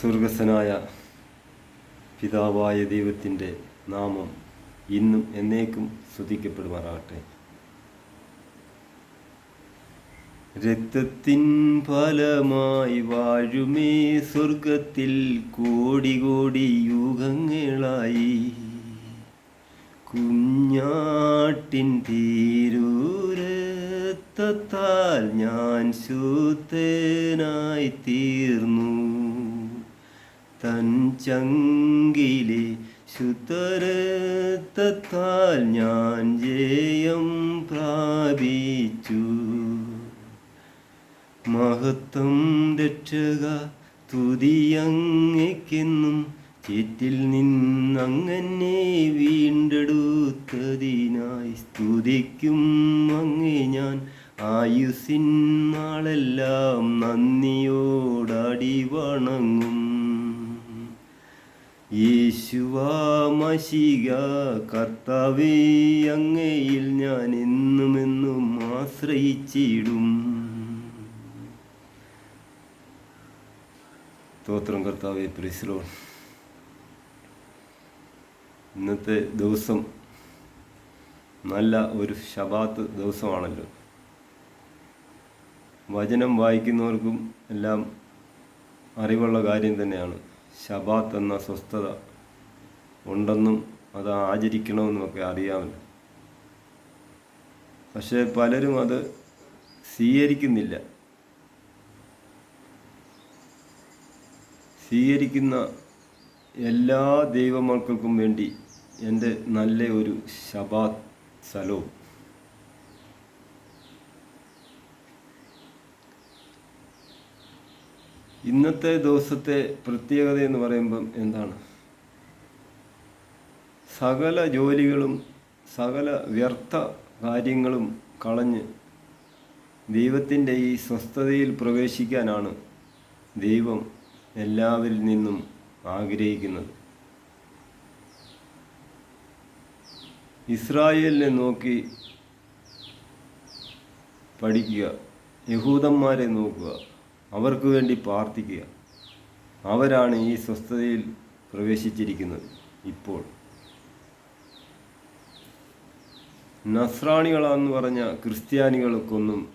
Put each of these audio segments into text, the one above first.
സ്വർഗസ്വനായ പിതാവായ ദൈവത്തിന്റെ നാമം ഇന്നും എന്നേക്കും സ്തുതിക്കപ്പെടുമാറാകട്ടെ. രക്തത്തിൻ ഫലമായി വാഴുമേ സ്വർഗത്തിൽ കോടി കോടി യുഗങ്ങളായി. കുഞ്ഞാട്ടിൻ തീരൂരത്താൽ ഞാൻ ശൂത്തേനായി തീർന്നു. തൻ ചങ്കിലെ ശുദ്ധരത്താൽ ഞാൻ ജയം പ്രാപിച്ചു. മഹത്വം രക്ഷക തുതിയങ്ങയ്ക്കെന്നും ചേറ്റിൽ നിന്നങ്ങനെ വീണ്ടെടുത്തതിനായി സ്തുതിക്കും അങ്ങേ ഞാൻ. ആയുസിൻ നാളെല്ലാം നന്ദിയോടടി വണങ്ങും. യേശുവാ മഷിക കർത്താവേ അങ്ങയിൽ ഞാൻ എന്നുമെന്നും എന്നും ആശ്രയിച്ചിടും. സ്തോത്രം കർത്താവെ പ്രിസ്ലോ ഇന്നത്തെ ദിവസം നല്ല ഒരു ശബാത്ത് ദിവസമാണല്ലോ. വചനം വായിക്കുന്നവർക്കും എല്ലാം അറിവുള്ള കാര്യം തന്നെയാണ്. ശബാത്ത് എന്ന സ്വസ്ഥത ഉണ്ടെന്നും അത് ആചരിക്കണമെന്നുമൊക്കെ അറിയാമല്ലോ. പക്ഷേ പലരും അത് സ്വീകരിക്കുന്നില്ല. സ്വീകരിക്കുന്ന എല്ലാ ദൈവമക്കൾക്കും വേണ്ടി എന്റെ നല്ല ഒരു ശബാത് സലവും ഇന്നത്തെ ദിവസത്തെ പ്രത്യേകത എന്ന് പറയുമ്പം എന്താണ്? സകല ജോലികളും സകല വ്യർത്ഥ കാര്യങ്ങളും കളഞ്ഞ് ദൈവത്തിന്റെ ഈ സ്വസ്ഥതയിൽ പ്രവേശിക്കാനാണ് ദൈവം എല്ലാവരിൽ നിന്നും ആഗ്രഹിക്കുന്നത്. ഇസ്രായേലിനെ നോക്കി പഠിക്കുക യഹൂദന്മാരെ നോക്കുക. അവർക്ക് വേണ്ടി പ്രാർത്ഥിക്കുക. അവരാണ് ഈ സ്വസ്ഥതയിൽ പ്രവേശിച്ചിരിക്കുന്നത് ഇപ്പോൾ. നസ്രാണികളാന്ന് പറഞ്ഞ ക്രിസ്ത്യാനികൾക്കൊന്നും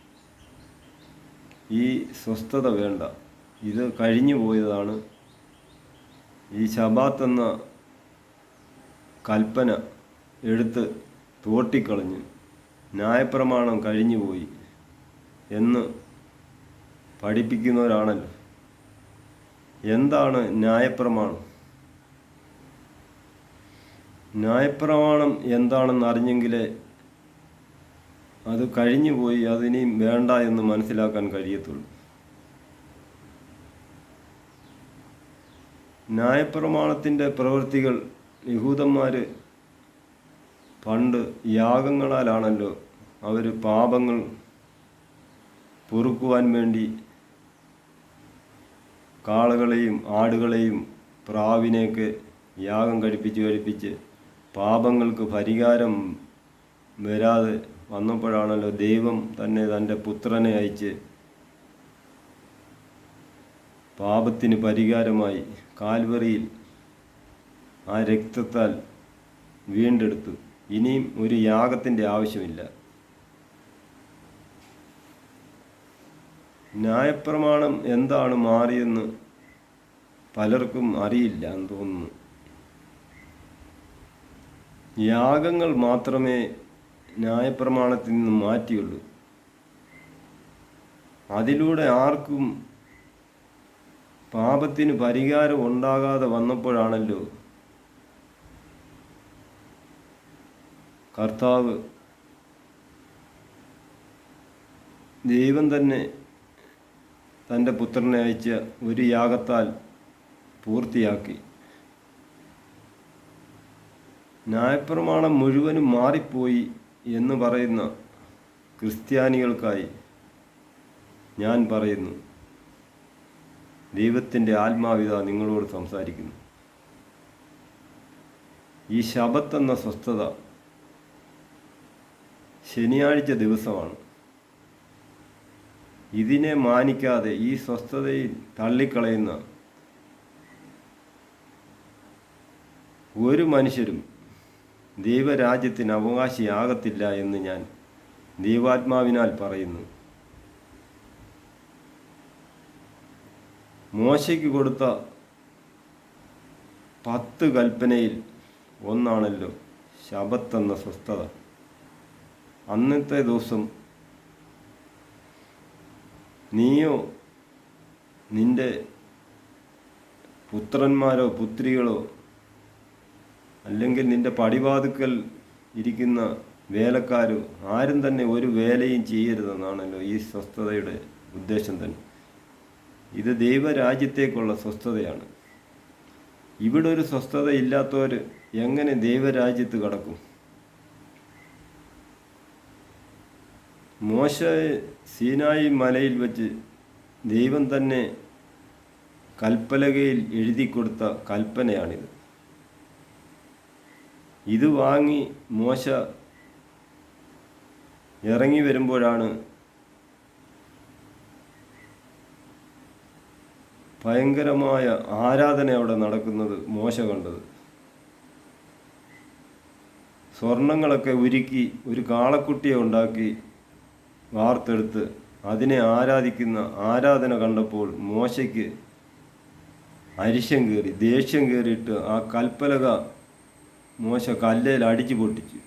ഈ സ്വസ്ഥത വേണ്ട. ഇത് കഴിഞ്ഞു പോയതാണ്. ഈ ശബാത്ത് എന്ന കൽപ്പന എടുത്ത് തോട്ടിക്കളഞ്ഞ് ന്യായപ്രമാണം കഴിഞ്ഞുപോയി എന്ന് പഠിപ്പിക്കുന്നവരാണല്ലോ. എന്താണ് ന്യായപ്രമാണം? ന്യായപ്രമാണം എന്താണെന്ന് അറിഞ്ഞെങ്കിലേ അത് കഴിഞ്ഞുപോയി അതിനെയും വേണ്ട എന്ന് മനസ്സിലാക്കാൻ കഴിയത്തുള്ളൂ. ന്യായപ്രമാണത്തിന്റെ പ്രവൃത്തികൾ യഹൂദന്മാർ പണ്ട് യാഗങ്ങളാലാണല്ലോ അവർ പാപങ്ങൾ പൊറുക്കുവാൻ വേണ്ടി കാളകളെയും ആടുകളെയും പ്രാവിനെയൊക്കെ യാഗം കഴിപ്പിച്ച് കഴിപ്പിച്ച് പാപങ്ങൾക്ക് പരിഹാരം വരാതെ വന്നപ്പോഴാണല്ലോ ദൈവം തന്നെ തന്റെ പുത്രനെ അയച്ച് പാപത്തിന് പരിഹാരമായി കാൽവറിയിൽ ആ രക്തത്താൽ വീണ്ടെടുത്തു. ഇനിയും ഒരു യാഗത്തിന്റെ ആവശ്യമില്ല. ന്യായപ്രമാണം എന്താണ് മാറിയെന്ന് പലർക്കും അറിയില്ല എന്ന് തോന്നുന്നു. യാഗങ്ങൾ മാത്രമേ ന്യായപ്രമാണത്തിൽ നിന്ന് മാറ്റിയുള്ളൂ. അതിലൂടെ ആർക്കും പാപത്തിന് പരിഹാരം ഉണ്ടാകാതെ വന്നപ്പോഴാണല്ലോ കർത്താവ് ദൈവം തന്നെ തന്റെ പുത്രനെ അയച്ച് ഒരു യാഗത്താൽ പൂർത്തിയാക്കി. ന്യായപ്രമാണം മുഴുവനും മാറിപ്പോയി എന്ന് പറയുന്ന ക്രിസ്ത്യാനികൾക്കായി ഞാൻ പറയുന്നു ദൈവത്തിന്റെ ആത്മാവിത നിങ്ങളോട് സംസാരിക്കുന്നു. ഈ ശബത്ത് എന്ന സ്വസ്ഥത ശനിയാഴ്ച ദിവസമാണ്. ഇതിനെ മാനിക്കാതെ ഈ സ്വസ്ഥതയിൽ തള്ളിക്കളയുന്ന ഒരു മനുഷ്യരും ദൈവരാജ്യത്തിന് അവകാശിയാകത്തില്ല എന്ന് ഞാൻ ദൈവാത്മാവിനാൽ പറയുന്നു. മോശയ്ക്ക് കൊടുത്ത പത്ത് കൽപ്പനയിൽ ഒന്നാണല്ലോ ശബത്തെന്ന സ്വസ്ഥത. അന്നത്തെ ദിവസം നീയോ നിന്റെ പുത്രന്മാരോ പുത്രികളോ അല്ലെങ്കിൽ നിന്റെ പടിവാതുക്കൽ ഇരിക്കുന്ന വേലക്കാരോ ആരും തന്നെ ഒരു വേലയും ചെയ്യരുതെന്നാണല്ലോ ഈ സ്വസ്ഥതയുടെ ഉദ്ദേശം തന്നെ. ഇത് ദൈവരാജ്യത്തേക്കുള്ള സ്വസ്ഥതയാണ്. ഇവിടെ ഒരു സ്വസ്ഥത ഇല്ലാത്തവർ എങ്ങനെ ദൈവരാജ്യത്ത് കടക്കും? മോശ സീനായി മലയിൽ വച്ച് ദൈവം തന്നെ കൽപ്പലകയിൽ എഴുതി കൊടുത്ത കൽപ്പനയാണിത്. ഇത് വാങ്ങി മോശ ഇറങ്ങി വരുമ്പോഴാണ് ഭയങ്കരമായ ആരാധന അവിടെ നടക്കുന്നത് മോശ കണ്ടത്. സ്വർണങ്ങളൊക്കെ ഉരുക്കി ഒരു കാളക്കുട്ടിയെ ഉണ്ടാക്കി വാർത്തെടുത്ത് അതിനെ ആരാധിക്കുന്ന ആരാധന കണ്ടപ്പോൾ മോശയ്ക്ക് അരിശം കയറി ദേഷ്യം കയറിയിട്ട് ആ കൽപ്പലക മോശ കല്ലയിൽ അടിച്ചു പൊട്ടിച്ചു.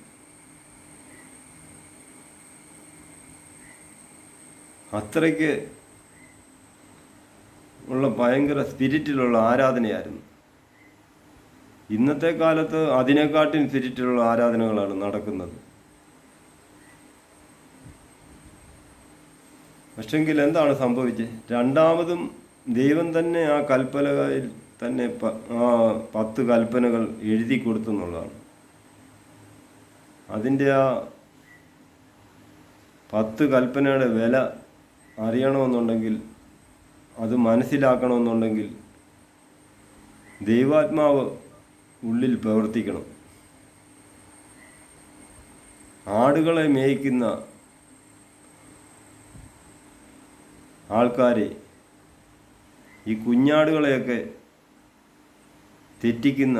അത്രയ്ക്ക് ഉള്ള ഭയങ്കര സ്പിരിറ്റിലുള്ള ആരാധനയായിരുന്നു. ഇന്നത്തെ കാലത്ത് അതിനെക്കാട്ടിൽ സ്പിരിറ്റിലുള്ള ആരാധനകളാണ് നടക്കുന്നത്. പക്ഷെങ്കിൽ എന്താണ് സംഭവിച്ചത് രണ്ടാമതും ദൈവം തന്നെ ആ കൽപ്പനയിൽ തന്നെ ആ പത്ത് കൽപ്പനകൾ എഴുതി കൊടുത്തു എന്നുള്ളതാണ് അതിന്റെ ആ പത്ത് കൽപ്പനയുടെ വില അറിയണമെന്നുണ്ടെങ്കിൽ അത് മനസ്സിലാക്കണമെന്നുണ്ടെങ്കിൽ ദൈവാത്മാവ് ഉള്ളിൽ പ്രവർത്തിക്കണം. ആടുകളെ മേയ്ക്കുന്ന ആൾക്കാരെ ഈ കുഞ്ഞാടുകളെയൊക്കെ തെറ്റിക്കുന്ന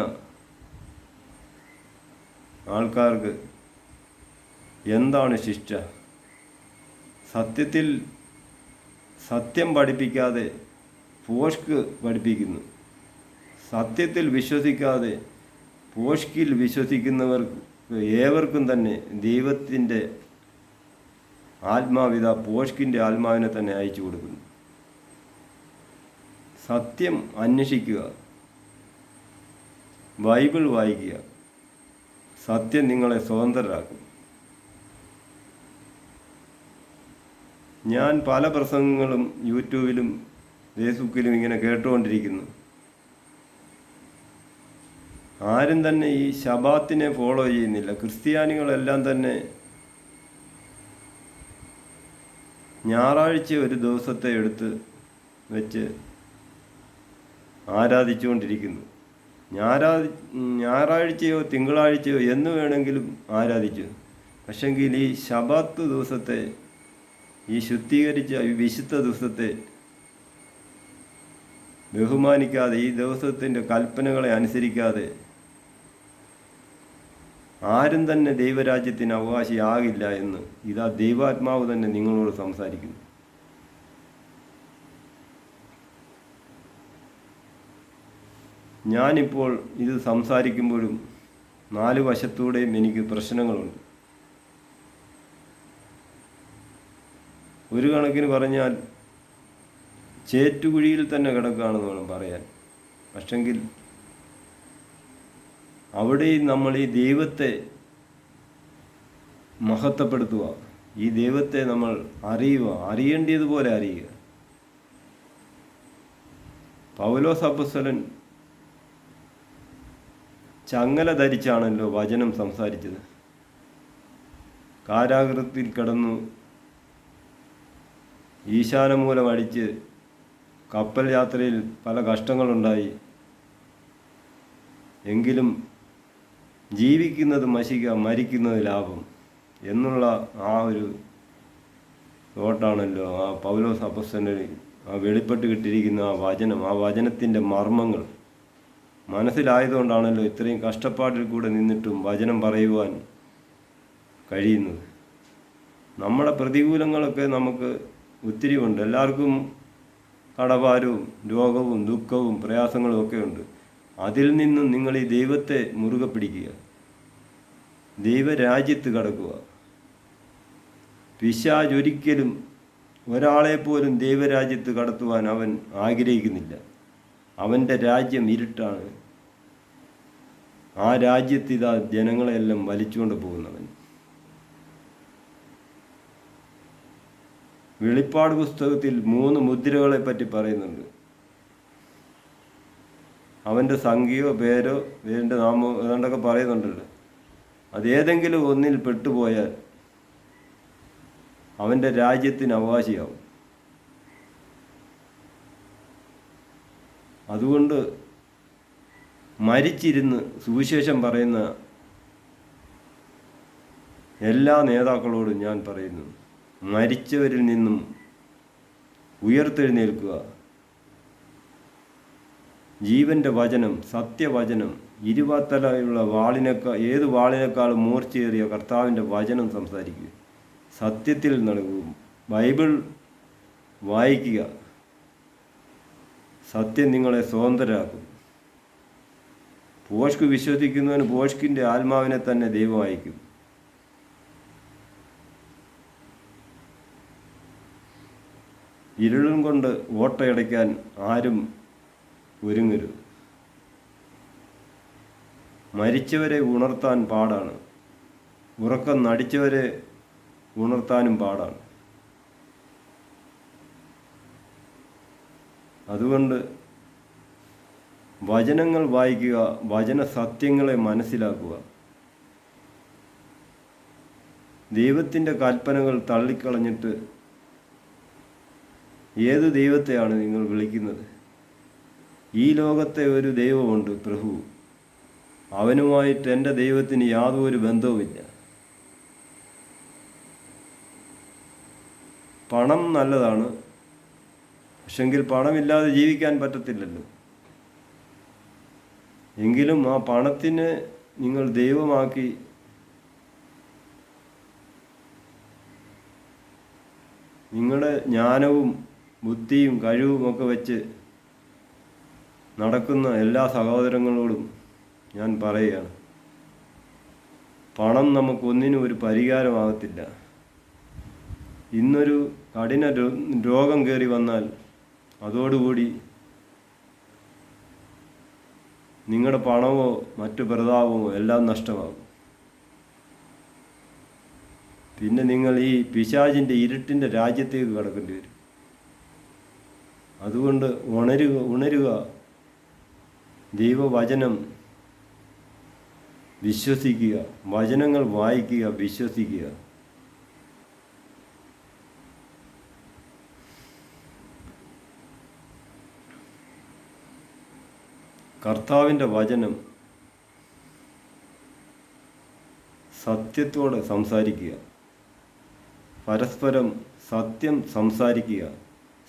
ആൾക്കാർക്ക് എന്താണ് ശിക്ഷ? സത്യത്തിൽ സത്യം പഠിപ്പിക്കാതെ പോഷ്ക്ക് പഠിപ്പിക്കുന്നു. സത്യത്തിൽ വിശ്വസിക്കാതെ പോഷ്കിൽ വിശ്വസിക്കുന്നവർക്ക് ഏവർക്കും തന്നെ ദൈവത്തിന്റെ ആത്മാവിത പോഷ്കിന്റെ ആത്മാവിനെ തന്നെ അയച്ചു കൊടുക്കുന്നു. സത്യം അന്വേഷിക്കുക. ബൈബിൾ വായിക്കുക. സത്യം നിങ്ങളെ സ്വതന്ത്രരാക്കും. ഞാൻ പല പ്രസംഗങ്ങളും യൂട്യൂബിലും ഫേസ്ബുക്കിലും ഇങ്ങനെ കേട്ടുകൊണ്ടിരിക്കുന്നു. ആരും തന്നെ ഈ ശബാത്തിനെ ഫോളോ ചെയ്യുന്നില്ല. ക്രിസ്ത്യാനികളെല്ലാം തന്നെ ഞായറാഴ്ച ഒരു ദിവസത്തെ എടുത്ത് വെച്ച് ആരാധിച്ചുകൊണ്ടിരിക്കുന്നു. ഞായറാതി ഞായറാഴ്ചയോ തിങ്കളാഴ്ചയോ എന്ന് വേണമെങ്കിലും ആരാധിച്ചു. പക്ഷെങ്കിൽ ഈ ശബാത്ത് ദിവസത്തെ ഈ ശുദ്ധീകരിച്ച വിശുദ്ധ ദിവസത്തെ ബഹുമാനിക്കാതെ ഈ ദിവസത്തിന്റെ കൽപ്പനകളെ അനുസരിക്കാതെ ആരും തന്നെ ദൈവരാജ്യത്തിന് അവകാശിയാകില്ല എന്ന് ഇതാ ദൈവാത്മാവ് തന്നെ നിങ്ങളോട് സംസാരിക്കുന്നു. ഞാനിപ്പോൾ ഇത് സംസാരിക്കുമ്പോഴും നാല് വശത്തൂടെയും എനിക്ക് പ്രശ്നങ്ങളുണ്ട്. ഒരു കണക്കിന് പറഞ്ഞാൽ ചേറ്റുകുഴിയിൽ തന്നെ കിടക്കുകയാണെന്ന് വേണം പറയാൻ. പക്ഷെങ്കിൽ അവിടെയും നമ്മൾ ഈ ദൈവത്തെ മഹത്വപ്പെടുത്തുക. ഈ ദൈവത്തെ നമ്മൾ അറിയുക. അറിയേണ്ടതുപോലെ അറിയുക. പൗലോസ് അപ്പസ്വലൻ ചങ്ങല ധരിച്ചാണല്ലോ വചനം സംസാരിച്ചത്. കാരാഗ്രഹത്തിൽ കിടന്നു ഈശാനമൂലം അടിച്ച് കപ്പൽ യാത്രയിൽ പല കഷ്ടങ്ങളുണ്ടായി. എങ്കിലും ജീവിക്കുന്നത് മശിക മരിക്കുന്നത് ലാഭം എന്നുള്ള ആ ഒരു തോട്ടാണല്ലോ ആ പൗലോസ് അപ്പസ്തന് ആ വെളിപ്പെട്ട് കിട്ടിയിരിക്കുന്ന ആ വചനം ആ വചനത്തിന്റെ മർമ്മങ്ങൾ. മനസ്സിലായതുകൊണ്ടാണല്ലോ ഇത്രയും കഷ്ടപ്പാടിൽ കൂടെ നിന്നിട്ടും വചനം പറയുവാൻ കഴിയുന്നത്. നമ്മുടെ പ്രതികൂലങ്ങളൊക്കെ നമുക്ക് ഒത്തിരി ഉണ്ട്. എല്ലാവർക്കും കടഭാരവും രോഗവും ദുഃഖവും പ്രയാസങ്ങളും ഒക്കെ ഉണ്ട്. അതിൽ നിന്നും നിങ്ങൾ ഈ ദൈവത്തെ മുറുകെ പിടിക്കുക. ദൈവരാജ്യത്ത് കടക്കുക. പിശാജ് ഒരിക്കലും ഒരാളെപ്പോലും ദൈവരാജ്യത്ത് കടത്തുവാൻ അവൻ ആഗ്രഹിക്കുന്നില്ല. അവന്റെ രാജ്യം ഇരുട്ടാണ്. ആ രാജ്യത്ത് ഇതാ ജനങ്ങളെല്ലാം വലിച്ചുകൊണ്ട് പോകുന്നവൻ. വെളിപ്പാട് പുസ്തകത്തിൽ മൂന്ന് മുദ്രകളെ പറ്റി പറയുന്നുണ്ട്. അവന്റെ സംഖ്യയോ പേരോ പേരിന്റെ നാമോ ഏതാണ്ടൊക്കെ പറയുന്നുണ്ടല്ലോ. അതേതെങ്കിലും ഒന്നിൽ പെട്ടുപോയാൽ അവന്റെ രാജ്യത്തിന് അവകാശിയാവും. അതുകൊണ്ട് മരിച്ചിരുന്ന് സുവിശേഷം പറയുന്ന എല്ലാ നേതാക്കളോടും ഞാൻ പറയുന്നു മരിച്ചവരിൽ നിന്നും ഉയർത്തെഴുന്നേൽക്കുക. ജീവന്റെ വചനം സത്യവചനം ഇരുപത്തലയുള്ള വാളിനേക്കാൾ ഏത് വാളിനേക്കാളും മൂർച്ചയേറിയ കർത്താവിന്റെ വചനം സംസാരിക്കുക. സത്യത്തിൽ നൽകും ബൈബിൾ വായിക്കുക. സത്യം നിങ്ങളെ സ്വതന്ത്രരാക്കും. പോഷ്ക്ക് വിശ്വസിക്കുന്നവന് പോഷ്കിന്റെ ആത്മാവിനെ തന്നെ ദൈവം അയക്കും. ഇരുളും കൊണ്ട് ഓട്ടയടയ്ക്കാൻ ആരും ഒരുങ്ങരുത്. മരിച്ചവരെ ഉണർത്താൻ പാടാണ്. ഉറക്കം നടിച്ചവരെ ഉണർത്താനും പാടാണ്. അതുകൊണ്ട് വചനങ്ങൾ വായിക്കുക വചന സത്യങ്ങളെ മനസ്സിലാക്കുക. ദൈവത്തിന്റെ കൽപ്പനകൾ തള്ളിക്കളഞ്ഞിട്ട് ഏത് ദൈവത്തെയാണ് നിങ്ങൾ വിളിക്കുന്നത്? ഈ ലോകത്തെ ഒരു ദൈവമുണ്ട് പ്രഭു. അവനുമായിട്ട് എന്റെ ദൈവത്തിന് യാതൊരു ബന്ധവുമില്ല. പണം നല്ലതാണ്. പക്ഷെങ്കിൽ പണമില്ലാതെ ജീവിക്കാൻ പറ്റത്തില്ലല്ലോ. എങ്കിലും ആ പണത്തിന് നിങ്ങൾ ദൈവമാക്കി നിങ്ങളുടെ ജ്ഞാനവും ബുദ്ധിയും കഴിവും ഒക്കെ വെച്ച് നടക്കുന്ന എല്ലാ സഹോദരങ്ങളോടും ഞാൻ പറയുകയാണ്. പണം നമുക്കൊന്നിനും ഒരു പരിഹാരമാകത്തില്ല. ഇന്നൊരു കഠിന രോഗം കയറി വന്നാൽ അതോടുകൂടി നിങ്ങളുടെ പണമോ മറ്റു പ്രതാപമോ എല്ലാം നഷ്ടമാകും. പിന്നെ നിങ്ങൾ ഈ പിശാചിന്റെ ഇരുട്ടിന്റെ രാജ്യത്തേക്ക് കടക്കേണ്ടി വരും. അതുകൊണ്ട് ഉണരുക ഉണരുക ദൈവവചനം വിശ്വസിക്കുക വചനങ്ങൾ വായിക്കുക വിശ്വസിക്കുക. കർത്താവിന്റെ വചനം സത്യത്തോടെ സംസാരിക്കുക. പരസ്പരം സത്യം സംസാരിക്കുക.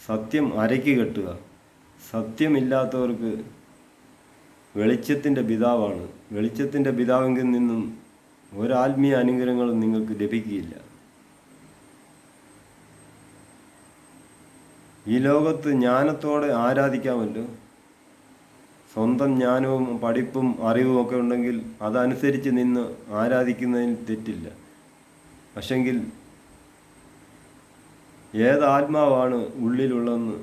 സത്യം അരക്കി കെട്ടുക. സത്യമില്ലാത്തവർക്ക് വെളിച്ചത്തിന്റെ പിതാവാണ്. വെളിച്ചത്തിന്റെ പിതാവെങ്കിൽ നിന്നും ഒരാത്മീയ അനുഗ്രഹങ്ങളും നിങ്ങൾക്ക് ലഭിക്കുകയില്ല. ഈ ലോകത്ത് ജ്ഞാനത്തോടെ ആരാധിക്കാമല്ലോ? സ്വന്തം ജ്ഞാനവും പഠിപ്പും അറിവും ഒക്കെ ഉണ്ടെങ്കിൽ അതനുസരിച്ച് നിന്ന് ആരാധിക്കുന്നതിൽ തെറ്റില്ല. പക്ഷെങ്കിൽ ഏത് ആത്മാവാണ് ഉള്ളിലുള്ളതെന്ന്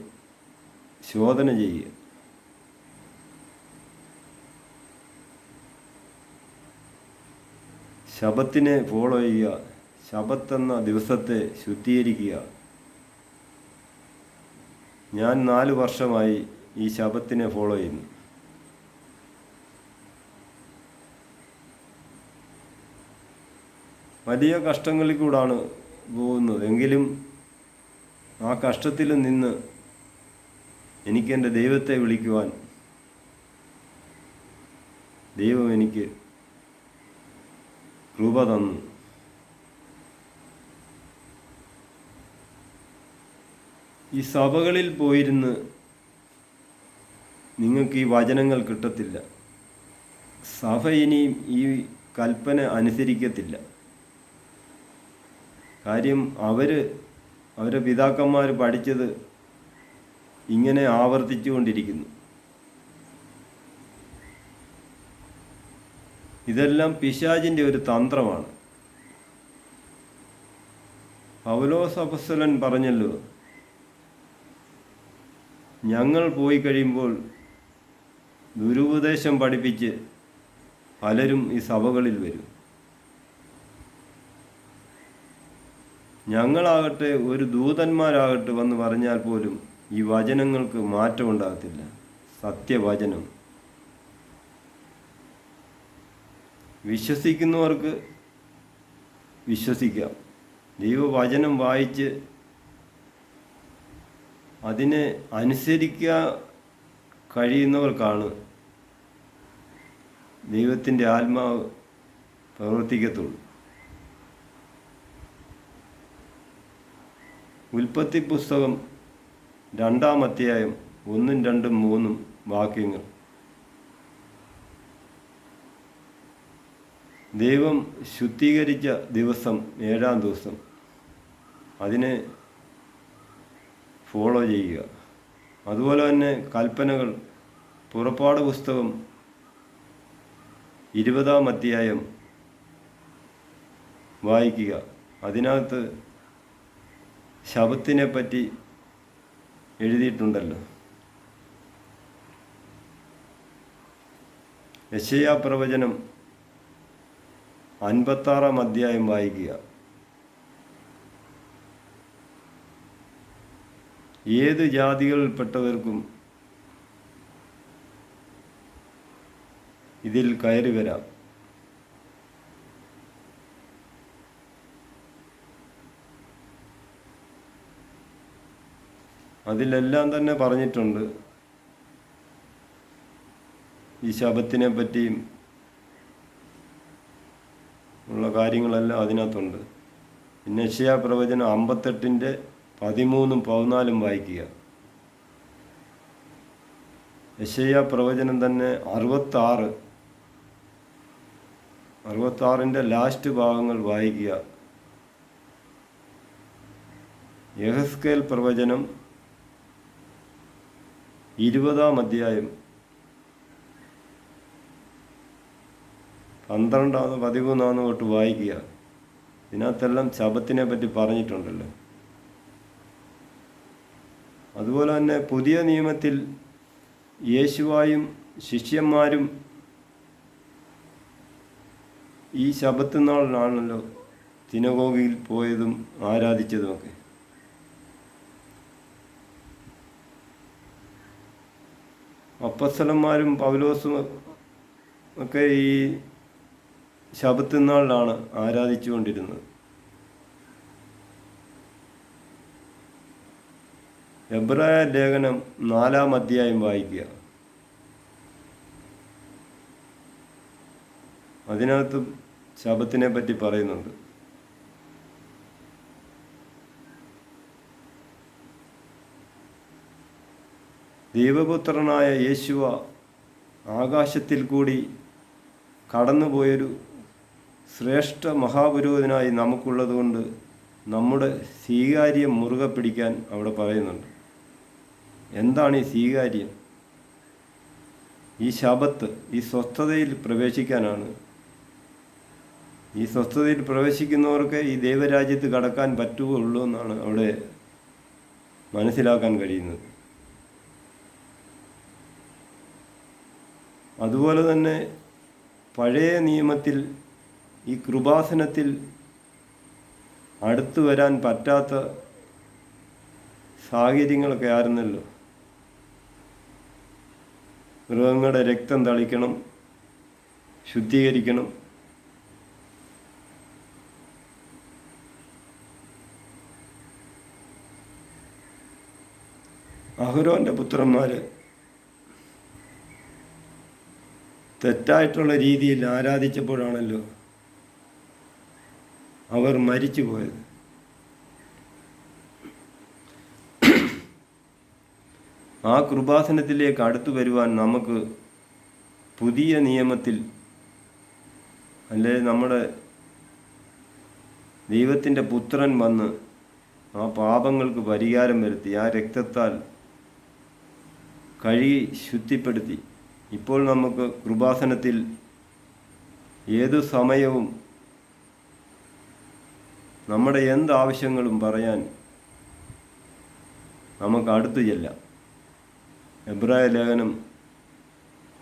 ശോധന ചെയ്യുക. ശബത്തിനെ ഫോളോ ചെയ്യുക ശബത്തെന്ന ദിവസത്തെ ശുദ്ധീകരിക്കുക. ഞാൻ നാല് വർഷമായി ഈ ശബത്തിനെ ഫോളോ ചെയ്യുന്നു. വലിയ കഷ്ടങ്ങളിൽ കൂടാണ് പോകുന്നത്. എങ്കിലും ആ കഷ്ടത്തിൽ നിന്ന് എനിക്ക് എന്റെ ദൈവത്തെ വിളിക്കുവാൻ ദൈവം എനിക്ക് കൃപ തന്നു ഈ സഭകളിൽ പോയിരുന്ന് നിങ്ങൾക്ക് ഈ വചനങ്ങൾ കിട്ടത്തില്ല. സഭ ഇനിയും ഈ കൽപ്പന അനുസരിക്കത്തില്ല. കാര്യം അവർ അവരുടെ പിതാക്കന്മാർ പഠിച്ചത് ഇങ്ങനെ ആവർത്തിച്ചു ഇതെല്ലാം പിശാചിന്റെ ഒരു തന്ത്രമാണ്. പൗലോസ് അപസ്വലൻ പറഞ്ഞല്ലോ ഞങ്ങൾ പോയി കഴിയുമ്പോൾ ദുരുപദേശം പഠിപ്പിച്ച് പലരും ഈ സഭകളിൽ വരും. ഞങ്ങളാകട്ടെ ഒരു ദൂതന്മാരാകട്ടെ വന്ന് പറഞ്ഞാൽ പോലും ഈ വചനങ്ങൾക്ക് മാറ്റമുണ്ടാകത്തില്ല. സത്യവചനം. വിശ്വസിക്കുന്നവർക്ക് വിശ്വസിക്കാം. ദൈവവചനം വായിച്ച് അതിനെ അനുസരിക്കാൻ കഴിയുന്നവർക്കാണ് ദൈവത്തിന്റെ ആത്മാവ് പ്രവർത്തിക്കത്തുള്ളൂ. ഉൽപ്പത്തി പുസ്തകം രണ്ടാം അധ്യായം ഒന്നും രണ്ടും മൂന്നും വാക്യങ്ങൾ. ദൈവം ശുദ്ധീകരിച്ച ദിവസം ഏഴാം ദിവസം. അതിനെ ഫോളോ ചെയ്യുക. അതുപോലെ തന്നെ കൽപ്പനകൾ പുറപ്പാട് പുസ്തകം ഇരുപതാം അധ്യായം വായിക്കുക. അതിനകത്ത് ശബത്തിനെ പറ്റി എഴുതിയിട്ടുണ്ടല്ലോ. യശയാ പ്രവചനം അൻപത്താറാം അധ്യായം വായിക്കുക. ഏത് ജാതികളിൽപ്പെട്ടവർക്കും ഇതിൽ കയറി വരാം. അതിലെല്ലാം തന്നെ പറഞ്ഞിട്ടുണ്ട്. ഈ ശബത്തിനെ പറ്റിയും ഉള്ള കാര്യങ്ങളെല്ലാം അതിനകത്തുണ്ട്. പിന്നെ യശയാ പ്രവചനം അമ്പത്തെട്ടിന്റെ പതിമൂന്നും പതിനാലും വായിക്കുക. യശയ്യ പ്രവചനം തന്നെ അറുപത്താറ്. അറുപത്താറിന്റെ ലാസ്റ്റ് ഭാഗങ്ങൾ വായിക്കുക. യഹസ്കേൽ പ്രവചനം ഇരുപതാം അധ്യായം പന്ത്രണ്ടാമത് പതിമൂന്നാമത് തൊട്ട് വായിക്കുക. ഇതിനകത്തെല്ലാം ശബത്തിനെ പറ്റി പറഞ്ഞിട്ടുണ്ടല്ലോ. അതുപോലെ തന്നെ പുതിയ നിയമത്തിൽ യേശുവായും ശിഷ്യന്മാരും ഈ ശബത്ത് നാളിലാണല്ലോ തിനകോകിയിൽ പോയതും ആരാധിച്ചതുമൊക്കെ. അപ്പസ്ഥലന്മാരും പൗലോസും ഒക്കെ ഈ ശബത്ത് നാളിലാണ് ആരാധിച്ചുകൊണ്ടിരുന്നത്. എബ്രായ ലേഖനം നാലാം അധ്യായം വായിക്കുക. അതിനകത്ത് ശബത്തിനെ പറ്റി പറയുന്നുണ്ട്. ദൈവപുത്രനായ യേശുവ ആകാശത്തിൽ കൂടി കടന്നുപോയൊരു ശ്രേഷ്ഠ മഹാപുരോഹിതനായി നമുക്കുള്ളതുകൊണ്ട് നമ്മുടെ സ്വീകാര്യം മുറുകെ പിടിക്കാൻ അവിടെ പറയുന്നുണ്ട്. എന്താണ് ഈ സ്വീകാര്യം? ഈ ശബത്ത് ഈ സ്വസ്ഥതയിൽ പ്രവേശിക്കാനാണ്. ഈ സ്വസ്ഥതയിൽ പ്രവേശിക്കുന്നവർക്ക് ഈ ദൈവരാജ്യത്ത് കടക്കാൻ പറ്റുകയുള്ളൂ എന്നാണ് അവിടെ മനസ്സിലാക്കാൻ കഴിയുന്നത്. അതുപോലെ തന്നെ പഴയ നിയമത്തിൽ ഈ കൃപാസനത്തിൽ അടുത്തു വരാൻ പറ്റാത്ത സാഹചര്യങ്ങളൊക്കെ ആയിരുന്നല്ലോ. മൃഗങ്ങളുടെ രക്തം തളിക്കണം ശുദ്ധീകരിക്കണം. അഹുരോന്റെ പുത്രന്മാർ തെറ്റായിട്ടുള്ള രീതിയിൽ ആരാധിച്ചപ്പോഴാണല്ലോ അവർ മരിച്ചുപോയത്. ആ കൃപാസനത്തിലേക്ക് അടുത്തു വരുവാൻ നമുക്ക് പുതിയ നിയമത്തിൽ അല്ലെ നമ്മുടെ ദൈവത്തിന്റെ പുത്രൻ വന്ന് ആ പാപങ്ങൾക്ക് പരിഹാരം വരുത്തി ആ രക്തത്താൽ കഴുകി ശുദ്ധിപ്പെടുത്തി. ഇപ്പോൾ നമുക്ക് കൃപാസനത്തിൽ ഏതു സമയവും നമ്മുടെ എന്ത് ആവശ്യങ്ങളും പറയാൻ നമുക്ക് അടുത്തു ചെല്ലാം എബ്രായ ലേഖനം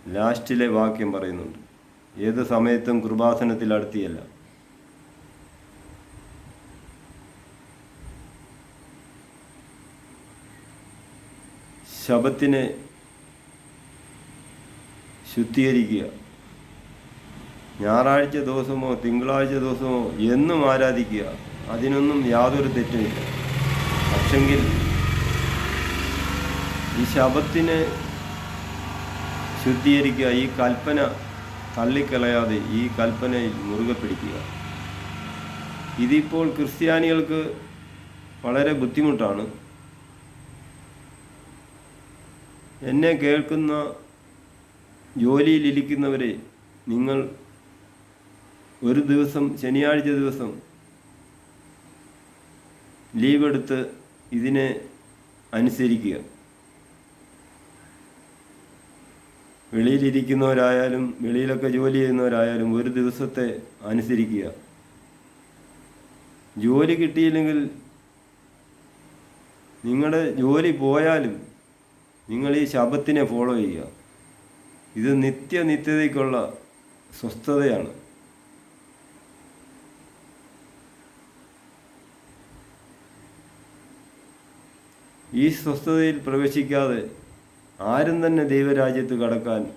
ലാസ്റ്റിലെ വാക്യം പറയുന്നുണ്ട്. ഏത് സമയത്തും കൃപാസനത്തിൽ അടുത്തിയല്ല. ശബത്തിനെ ശുദ്ധീകരിക്കുക. ഞായറാഴ്ച ദിവസമോ തിങ്കളാഴ്ച ദിവസമോ എന്നും ആരാധിക്കുക. അതിനൊന്നും യാതൊരു തെറ്റുമില്ല. പക്ഷെങ്കിൽ ഈ ശബത്തിനെ ശുദ്ധീകരിക്കുക ഈ കൽപ്പന തള്ളിക്കളയാതെ ഈ കൽപ്പനയിൽ മുറുകെ പിടിക്കുക. ഇതിപ്പോൾ ക്രിസ്ത്യാനികൾക്ക് വളരെ ബുദ്ധിമുട്ടാണ്. എന്നെ കേൾക്കുന്ന ജോലിയിലിരിക്കുന്നവരെ നിങ്ങൾ ഒരു ദിവസം ശനിയാഴ്ച ദിവസം ലീവ് എടുത്ത് ഇതിനെ അനുസരിക്കുക. വെളിയിലിരിക്കുന്നവരായാലും വെളിയിലൊക്കെ ജോലി ചെയ്യുന്നവരായാലും ഒരു ദിവസത്തെ അനുസരിക്കുക. ജോലി കിട്ടിയില്ലെങ്കിൽ നിങ്ങളുടെ ജോലി പോയാലും നിങ്ങൾ ഈ ശബത്തിനെ ഫോളോ ചെയ്യുക. ഇത് നിത്യനിത്യതയ്ക്കുള്ള സ്വസ്ഥതയാണ്. ഈ സ്വസ്ഥതയിൽ പ്രവേശിക്കാതെ ആരും തന്നെ ദൈവരാജ്യത്ത് കടക്കാൻ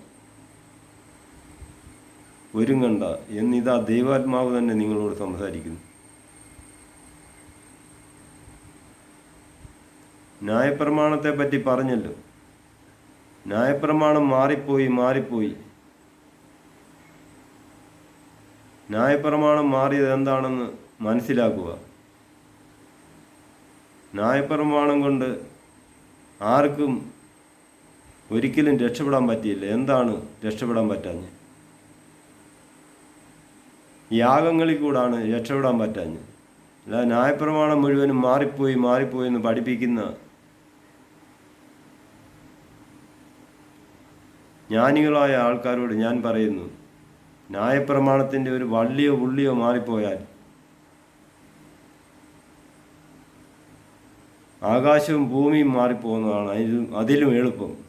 ഒരുങ്ങണ്ട എന്നിതാ ദൈവാത്മാവ് തന്നെ നിങ്ങളോട് സംസാരിക്കുന്നു. ന്യായപ്രമാണത്തെ പറ്റി പറഞ്ഞല്ലോ. ന്യായപ്രമാണം മാറിപ്പോയി മാറിപ്പോയി. ന്യായപ്രമാണം മാറിയത് എന്താണെന്ന് മനസ്സിലാക്കുക. ന്യായപ്രമാണം കൊണ്ട് ആർക്കും ഒരിക്കലും രക്ഷപ്പെടാൻ പറ്റിയില്ല. എന്താണ് രക്ഷപ്പെടാൻ പറ്റാഞ്ഞ് യാഗങ്ങളിൽ കൂടാണ് രക്ഷപ്പെടാൻ പറ്റാഞ്ഞ് അല്ല ന്യായപ്രമാണം മുഴുവനും മാറിപ്പോയി മാറിപ്പോയി എന്ന് പഠിപ്പിക്കുന്ന ജ്ഞാനികളായ ആൾക്കാരോട് ഞാൻ പറയുന്നു ന്യായപ്രമാണത്തിന്റെ ഒരു വള്ളിയോ ഉള്ളിയോ മാറിപ്പോയാൽ ആകാശവും ഭൂമിയും മാറിപ്പോകുന്നതാണ്. അതിലും അതിലും എളുപ്പം.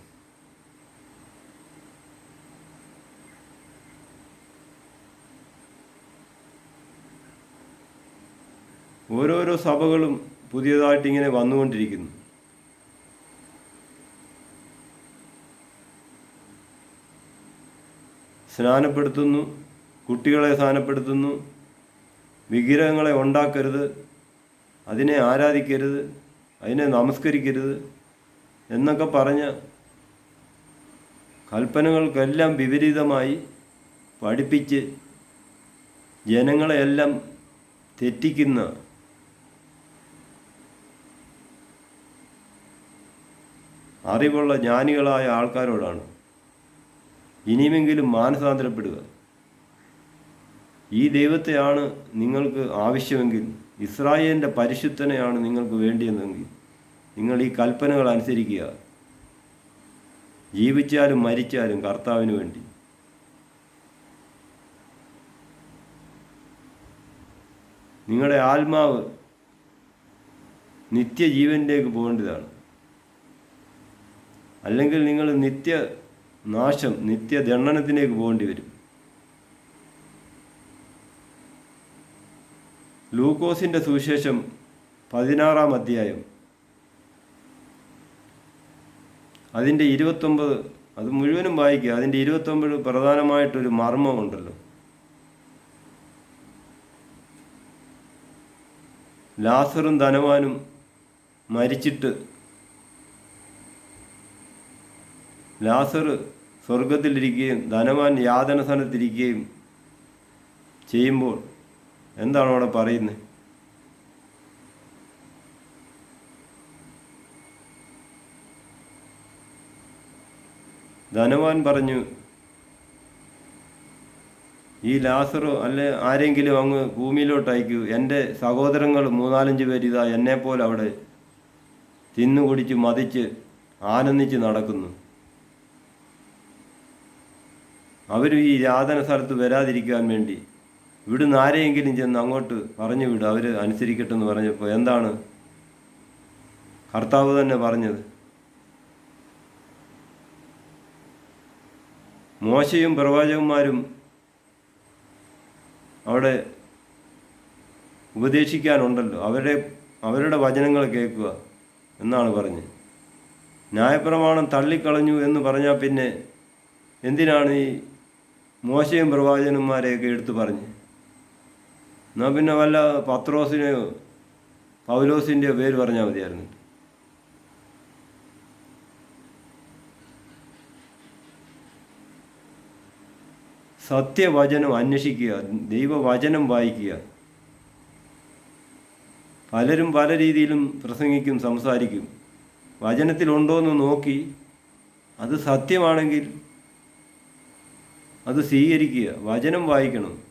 ഓരോരോ സഭകളും പുതിയതായിട്ട് ഇങ്ങനെ വന്നുകൊണ്ടിരിക്കുന്നു. സ്നാനപ്പെടുത്തുന്നു കുട്ടികളെ സ്നാനപ്പെടുത്തുന്നു വിഗ്രഹങ്ങളെ ഉണ്ടാക്കരുത് അതിനെ ആരാധിക്കരുത്. അതിനെ നമസ്കരിക്കരുത് എന്നൊക്കെ പറഞ്ഞ കൽപ്പനകൾക്കെല്ലാം വിപരീതമായി പഠിപ്പിച്ച് ജനങ്ങളെയെല്ലാം തെറ്റിക്കുന്ന അറിവുള്ള ജ്ഞാനികളായ ആൾക്കാരോടാണ് ഇനിയുമെങ്കിലും മാനസാന്തരപ്പെടുക. ഈ ദൈവത്തെയാണ് നിങ്ങൾക്ക് ആവശ്യമെങ്കിൽ ഇസ്രായേലിന്റെ പരിശുദ്ധനെയാണ് നിങ്ങൾക്ക് വേണ്ടിയതെങ്കിൽ നിങ്ങൾ ഈ കൽപ്പനകൾ അനുസരിക്കുക. ജീവിച്ചാലും മരിച്ചാലും കർത്താവിന് വേണ്ടി. നിങ്ങളുടെ ആത്മാവ് നിത്യജീവനിലേക്ക് പോകേണ്ടതാണ്. അല്ലെങ്കിൽ നിങ്ങൾ നിത്യ നാശം നിത്യദണ്ഡനത്തിലേക്ക് പോകേണ്ടി വരും. ലൂക്കോസിന്റെ സുവിശേഷം പതിനാറാം അധ്യായം. അതിന്റെ ഇരുപത്തൊമ്പത് അത് മുഴുവനും വായിക്കുക. അതിന്റെ ഇരുപത്തൊമ്പത് പ്രധാനമായിട്ടൊരു മർമ്മമുണ്ടല്ലോ. ലാസറും ധനവാനും മരിച്ചിട്ട് ലാസർ സ്വർഗത്തിലിരിക്കുകയും ധനവാൻ യാതന സ്ഥാനത്തിരിക്കുകയും ചെയ്യുമ്പോൾ എന്താണ് അവിടെ പറയുന്നത് ധനവാൻ പറഞ്ഞു ഈ ലാസറോ അല്ലെ ആരെങ്കിലും അങ്ങ് ഭൂമിയിലോട്ട് അയക്കൂ എന്റെ സഹോദരങ്ങൾ മൂന്നാലഞ്ച് പേര് ഇതാ എന്നെപ്പോലെ അവിടെ തിന്നു കുടിച്ച് മതിച്ച് ആനന്ദിച്ച് നടക്കുന്നു. അവർ ഈ യാതന സ്ഥലത്ത് വരാതിരിക്കാൻ വേണ്ടി ഇവിടുന്ന് ആരെയെങ്കിലും ചെന്ന് അങ്ങോട്ട് പറഞ്ഞു വിടും അവർ അനുസരിക്കട്ടെ എന്ന് പറഞ്ഞപ്പോൾ എന്താണ്? കർത്താവ് തന്നെ പറഞ്ഞത്. മോശയും പ്രവാചകന്മാരും അവിടെ ഉപദേശിക്കാനുണ്ടല്ലോ. അവരുടെ അവരുടെ വചനങ്ങൾ കേൾക്കുക എന്നാണ് പറഞ്ഞത്. ന്യായപ്രമാണം തള്ളിക്കളഞ്ഞു എന്ന് പറഞ്ഞാൽ പിന്നെ എന്തിനാണ് ഈ മോശയും പ്രവാചകന്മാരെയൊക്കെ എടുത്തു പറഞ്ഞ് എന്നാൽ പിന്നെ വല്ല പത്രോസിനെയോ പൗലോസിന്റെയോ പേര് പറഞ്ഞാൽ മതിയായിരുന്നു. സത്യവചനം അന്വേഷിക്കുക ദൈവവചനം വായിക്കുക. പലരും പല രീതിയിലും പ്രസംഗിക്കും സംസാരിക്കും. വചനത്തിലുണ്ടോയെന്ന് നോക്കി അത് സത്യമാണെങ്കിൽ അത് സ്വീകരിക്കുക വചനം വായിക്കണം.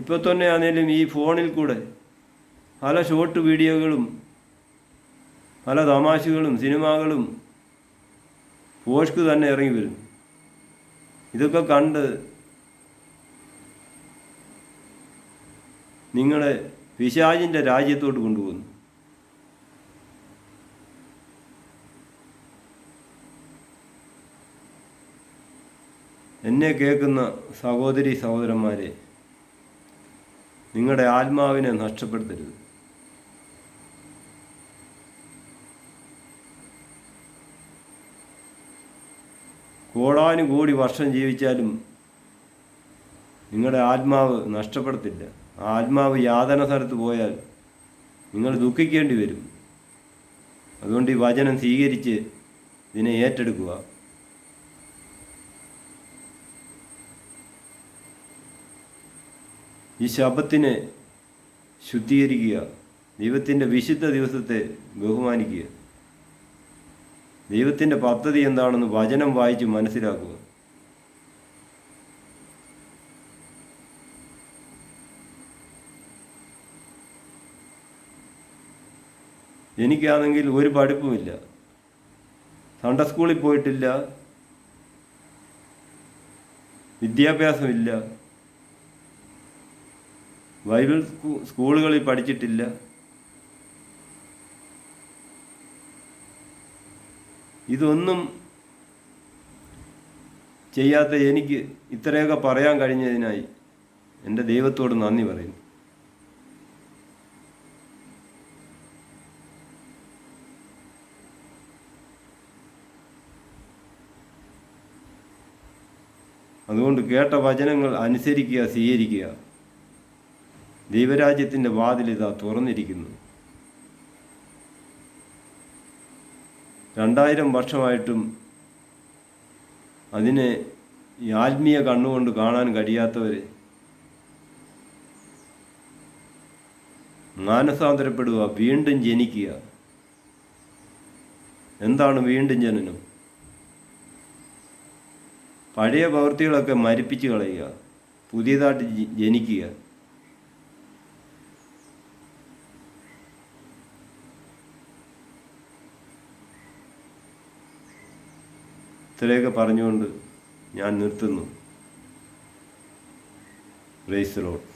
ഇപ്പോൾ തന്നെ ആണെങ്കിലും ഈ ഫോണിൽ കൂടെ പല ഷോർട്ട് വീഡിയോകളും പല തമാശകളും സിനിമകളും പോഷ്ക്ക് തന്നെ ഇറങ്ങി വരും. ഇതൊക്കെ കണ്ട് നിങ്ങളെ പിശാജിന്റെ രാജ്യത്തോട്ട് കൊണ്ടുപോകുന്നു. എന്നെ കേൾക്കുന്ന സഹോദരി സഹോദരന്മാരെ നിങ്ങളുടെ ആത്മാവിനെ നഷ്ടപ്പെടുത്തരുത്. കോടാനുകോടി വർഷം ജീവിച്ചാലും നിങ്ങളുടെ ആത്മാവ് നഷ്ടപ്പെടത്തില്ല. ആ ആത്മാവ് യാതന സ്ഥലത്ത് പോയാൽ നിങ്ങൾ ദുഃഖിക്കേണ്ടി വരും. അതുകൊണ്ട് ഈ വചനം സ്വീകരിച്ച് ഇതിനെ ഏറ്റെടുക്കുക. ഈ ശബത്തിനെ ശുദ്ധീകരിക്കുക ദൈവത്തിന്റെ വിശുദ്ധ ദിവസത്തെ ബഹുമാനിക്കുക. ദൈവത്തിന്റെ പദ്ധതി എന്താണെന്ന് വചനം വായിച്ച് മനസ്സിലാക്കുക. എനിക്കാണെങ്കിൽ ഒരു പഠിപ്പുമില്ല. സൺഡേ സ്കൂളിൽ പോയിട്ടില്ല. വിദ്യാഭ്യാസമില്ല. ബൈബിൾ സ്കൂളുകളിൽ പഠിച്ചിട്ടില്ല. ഇതൊന്നും ചെയ്യാത്ത എനിക്ക് ഇത്രയൊക്കെ പറയാൻ കഴിഞ്ഞതിനായി എന്റെ ദൈവത്തോട് നന്ദി പറയുന്നു. അതുകൊണ്ട് കേട്ട വചനങ്ങൾ അനുസരിക്കുക സ്വീകരിക്കുക. ദൈവരാജ്യത്തിന്റെ ഇതാ തുറന്നിരിക്കുന്നു. രണ്ടായിരം വർഷമായിട്ടും അതിനെ ഈ ആത്മീയ കണ്ണുകൊണ്ട് കാണാൻ കഴിയാത്തവർ മാനസാന്തരപ്പെടുക വീണ്ടും ജനിക്കുക. എന്താണ് വീണ്ടും ജനനം? പഴയ പ്രവൃത്തികളൊക്കെ മരിപ്പിച്ച് കളയുക പുതിയതായിട്ട് ജനിക്കുക. ഇത്രയൊക്കെ പറഞ്ഞുകൊണ്ട് ഞാൻ നിർത്തുന്നു. Raise load